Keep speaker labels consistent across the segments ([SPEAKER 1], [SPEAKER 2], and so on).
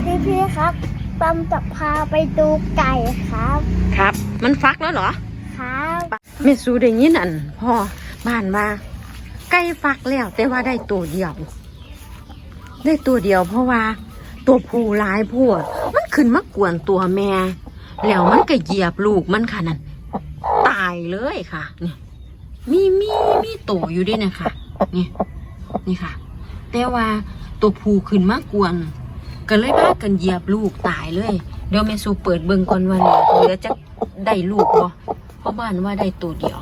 [SPEAKER 1] พี่พี่ๆครับปั๊มจะพาไปดูไก่ครับ
[SPEAKER 2] ครับ มันฟักแล้วเหรอ
[SPEAKER 1] ครับ
[SPEAKER 2] เมซูได้ยินอันพ่อบ้านว่าไก่ฟักแล้ว แต่ว่าได้ตัวเดียว ได้ตัวเดียว เพราะว่า ตัวผู้ร้ายพวกมันขึ้นมากวนตัวแม่ แล้วมันก็เหยียบลูกมันค่ะนั่นตายเลยค่ะ เนี่ย มีมีมีตัวอยู่ด้วยนะคะนี่นี่ค่ะ แต่ว่าตัวผู้ขึ้นมากวนก็เลยพากันเหยียบลูกตายเลย เดี๋ยวแม่ซูเปิดเบิ่งก่อนว่าเนี่ยเหลือจะได้ลูกบ่เพราะบ้านว่าได้ตัวเดียว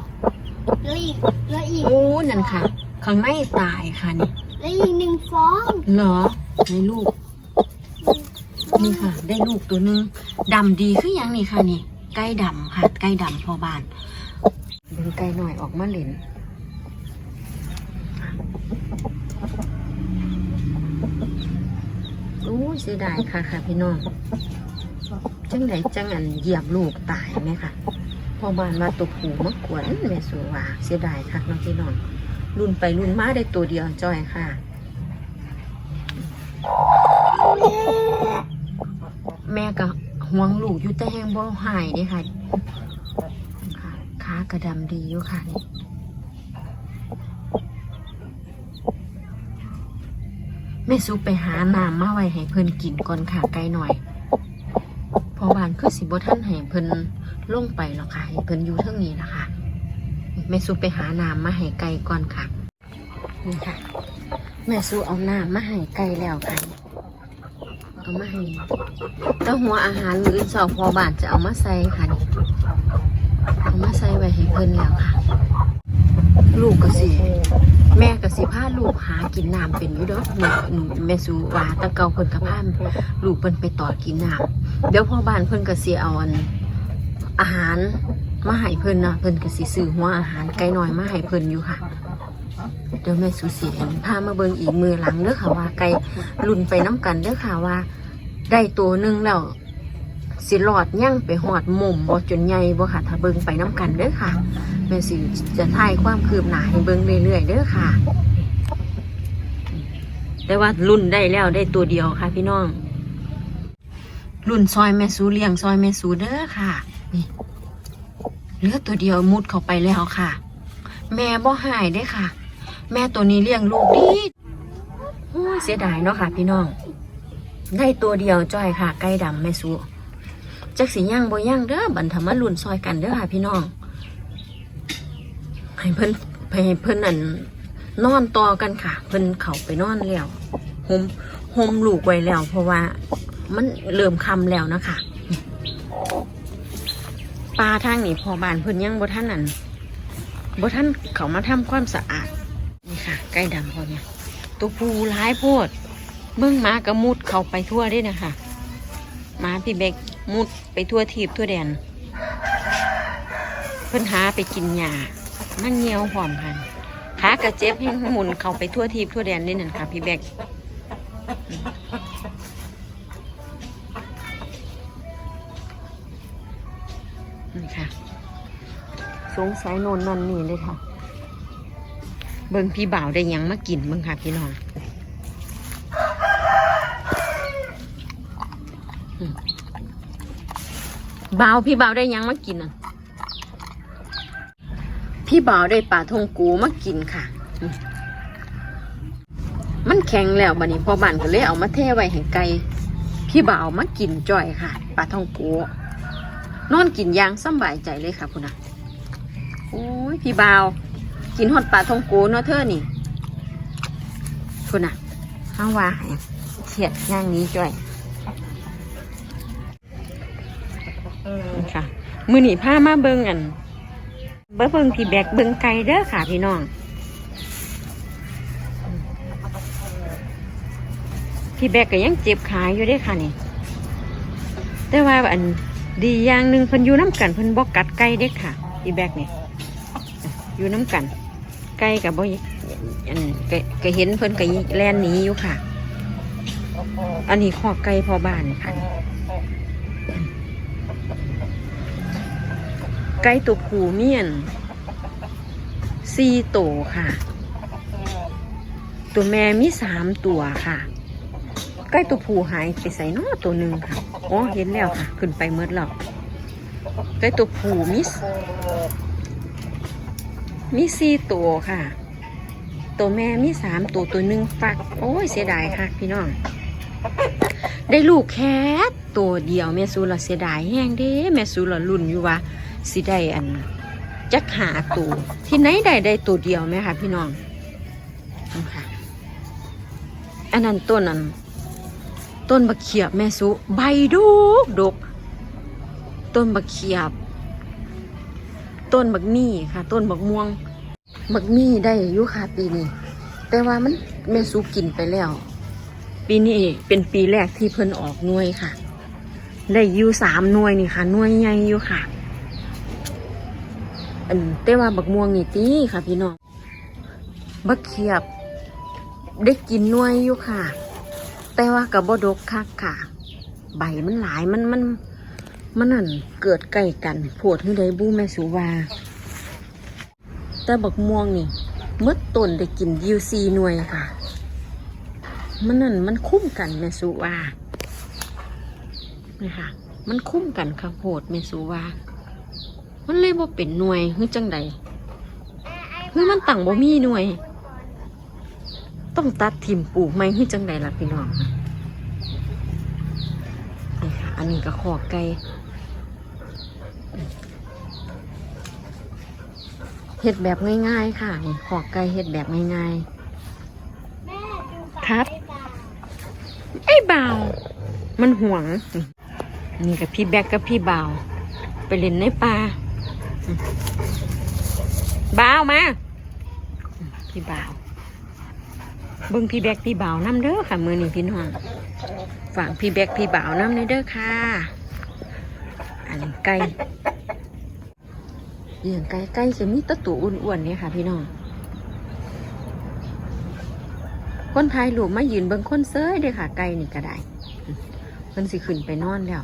[SPEAKER 1] แล้วอีกแล้วอีก
[SPEAKER 2] โอ้นั่นค่ะ ข้างในตายค่ะนี่
[SPEAKER 1] แล้วอีกหนึ่งฟอง
[SPEAKER 2] เหรอได้ลูกนี่ค่ะ ได้ลูกตัวหนึงดำดีคือหยังนี่ค่ะนี่ไก่ดำค่ะไก่ดำพอบ้านเบิ่งไก่หน่อยออกมาเล่นโอ้ย เสียดายค่ะค่ะ พี่น้องจังไดจังอันเหยียบลูกตายไหมค่ะพอบ้านว่าตัวผูมากวนแม่สัวว่าเสียดายค่ะน้องพี่น้องรุ่นไปรุ่นมาได้ตัวเดียวจอยค่ะแม่ก็ห่วงลูกอยู่แต่แห้งบ่หายเด้ค่ะค่ะขากระดำดีอยู่ค่ะนี่ ม่ซุปไปหาน้ำมาไว้ให้เพิ่นกินก่อนค่ะไกลหน่อย พอบานคือสิบ่ท่านให้เพิ่นลงไปหรอกค่ะให้เพิ่นอยู่เท่านี้ละค่ะแม่ซุปไปหาน้ำมาให้ไก่ก่อนค่ะนี่ค่ะแม่ซุเอาน้ำมาให้ไก่แล้วค่ะเอามาให้แต่หัวอาหารมื้อสองพอบาทจะเอามาใส่ค่ะนี่เอามาใส่ไว้ให้เพิ่นแล้วค่ะ ลูกก็สิแม่ก็สิพาลูกหากินน้ำเป็นอยู่เด้อหนูหนูแม่สูว่าตะเกาเพิ่นก็พาลูกเพิ่นไปต่อกินน้ำเดี๋ยวพ่อบ้านเพิ่นก็สิเอาอันอาหารมาให้เพิ่นนะเพิ่นก็สิซื้อหัวอาหารไก่น้อยมาให้เพิ่นอยู่ค่ะเดี๋ยวแม่สูสิเห็นพามาเบิ่งอีกมือหลังเด้อค่ะว่าไก่รุ่นไปน้ำกันเด้อค่ะว่า ได้ตัวหนึงแล้ว สิหลอดยั่งไปหอดมุมบ่จนใหญ่บ่ค่ะ ถ้าเบิ่งไปน้ำกันเด้อค่ะแม่สิจะถ่ายความคืบหน้าให้เบิ่งเรื่อยๆเด้อค่ะ แต่ว่ารุ่นได้แล้วได้ตัวเดียวค่ะ พี่น้อง รุ่นซอยแม่สูเลี้ยงซอยแม่สูเด้อค่ะนี่เหลือตัวเดียวมุดเข้าไปแล้วค่ะ แม่บ่หายเด้อค่ะ แม่ตัวนี้เลี้ยงลูกดีเสียดายเนาะค่ะ พี่น้อง ได้ตัวเดียวจ้อยค่ะไก่ดำแม่สู จักสีย่างบ่ย่างเด้อบันทมารุ่นซอยกันเด้อค่ะพี่น้องให้เพิ่นให้เพิ่นนั่นนอนต่อกันค่ะ เพิ่นเขาไปนอนแล้วหมหมลูกไว้แล้ว เพราะว่า มันเริ่มคำแล้วนะคะปลาทางนี้พอบานเพิ่นยังบ่ท่านนั่นบ่ท่านเขามาทำความสะอาดนี่ค่ะไก่ดำพอเนี่ยตัวผูร้ายโพดเบิ่งมากระมุดเขาไปทั่วด้นะคะมาพี่เบก มุดไปทั่วทีบทั่วแดน เพิ่นหาไปกินหญ้ามันเหี่ยวหอมพันขากระเจ็บให้หมุนเขาไปทั่วทีบทั่วแดนนี่นั่นค่ะพี่แบกนี่ค่ะ สงสัยโนนนั่นนี่เลยค่ะ เบิ่งพี่บ่าวได้ยังมากินเบิ่งค่ะพี่น้องอืม บาวพี่บาวได้ยังมากินอะ พี่บาวได้ปลาทงกูมากินค่ะ มันแข็งแล้วบัดนี้พอบ้านก็เลยเอามาเทไว้ให้ไก่พี่บ่าวมากินจ่อยค่ะปลาทองกูนอนกินยางสบายใจเลยค่ะคุณนะโอ้ยพี่บ่าว กินหอดปลาทองกูเนาะเธอนี่คุณน่ะห้างว่าให้เฉียดย่างนี้จ่อย ค่ะ มือหนีผ้ามาเบิงอัน เบิ้งเบิ้งพี่แบกเบิ้งไก่เด้อค่ะพี่น้อง พี่แบกก็ยังเจ็บขาอยู่ด้อค่ะนี่ แต่ว่าอันดีอย่างหนึ่งเพิ่นอยู่น้ำกันเพิ่นบอกกัดไก่เด้อค่ะ พี่แบกนี่อยู่น้ำกัน ไก่กับบ่อันก็เห็นเพิ่นก็แล่นหนีอยู่ค่ะ อันนี้ขอไก่พอบ้านค่ะ ไก่ตัวผูเมียนสี่ตัวค่ะ ตัวแม่มีสามตัวค่ะ ไก่ตัวผู้หายไปใส่เนอตัวหนึ่งค่ะโอ้เห็นแล้วค่ะ ขึ้นไปเมื่อแล้วไก่ตัวผู้มิสมีสี่ตัวค่ะ ตัวแม่มีสามตัวตัวหนึ่งฟัก โอ้ยเสียดายค่ะ พี่น้อง ได้ลูกแค่ตัวเดียวแม่สูละเสียดายแห้งเด้แม่สูละรุ่นอยู่ว่า สิได้อันจักหาตัวที่ไหนได้ได้ตัวเดียวไหมคะพี่น้องนี่ค่ะอันนั้นต้นนั้นต้นบักเขียบแม่สุใบดกดกต้นบักเขียบ ต้นบักมี่ค่ะ ต้นบักม่วงบักมี่ได้อยู่ค่ะปีนี้ แต่ว่ามันแม่สุกินไปแล้ว ปีนี้เป็นปีแรกที่เพิ่นออกน่วยค่ะ ได้อยู่สามน่วยนี่ค่ะน่วยใหญ่อยู่ค่ะ อันแต่ว่าบักม่วงนี่ตีค่ะ พี่น้องบักเขียบ ได้กินน่วยอยู่ค่ะ แต่ว่ากับบดกคักค่ะ ใบมันหลายมันมันมันนั่นเกิดใกล้กันโผดที่ได้บูแม่สูวาแต่บักม่วงนี่เมื่อต้นได้กินยูซีหน่วยค่ะ มันนั่นมันคุ้มกันแม่สูวานี่ค่ะ มันคุ้มกันค่ะโผดแม่สูวา มันเลยบ่เป็นหน่วยหรือจังใดหรือมันตั้งบ่มีหน่วย ต้องตัดทิมปลูกไหมให้จังใดล่ะพี่น้องนี่ค่ะอันนี้ก็ขอกไก่เห็ดแบบง่ายๆค่ะนี่ขอกไก่เห็ดแบบง่าย
[SPEAKER 1] แม่ดูปลา
[SPEAKER 2] ครับ
[SPEAKER 1] ไอ้ปลา
[SPEAKER 2] ๆไอ้บ่าวมันห่วง นี่กับพี่แบกกับพี่บ่าว ไปเล่นในป่าอืม บ่าวมา พี่บ่าวเบิ่งพี่แบกพี่บ่าวน้ำเด้อค่ะมือนี้พี่น้องฝากพี่แบกพี่บ่าวน้ำในเด้อค่ะ อันนี้ไก่เลี้ยงไก่ไก่จะมีตะตัวอ้วนๆเนี่ยค่ะ พี่น้องคนไทยหลวมมายืนเบิ่งคนเซ้ยเด้อค่ะ ไก่นี่ก็ได้มเงินสิขึ้นไปนอนแล้ว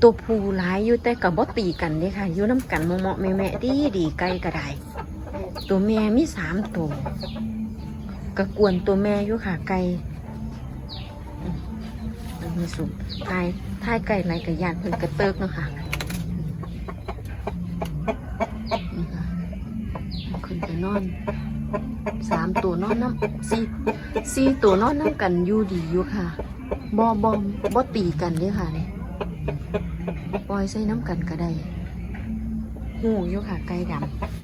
[SPEAKER 2] ตัวผู้หลายอยู่แต่กับบ่ตีกันเด้ค่ะอยู่น้ำกันเหมาะๆแม่ดีดีไก่ก็ได้ตัวแม่มีสามตัวก็กวนตัวแม่อยู่ค่ะไก่อืมมันมีสุกทายทายไก่ไรกับยานเพิ่นกระเติกเนาะค่ะนี่ค่ะขึ้นไปนอนสามตัวนอนน้ำสี่สี่ตัวนอนน้ำกันอยู่ดีอยู่ค่ะบอบอมบ่ตีกันเด้อค่ะนี่ ปล่อยใส่น้ำกันก็ได้หูอยู่ค่ะไก่ดำ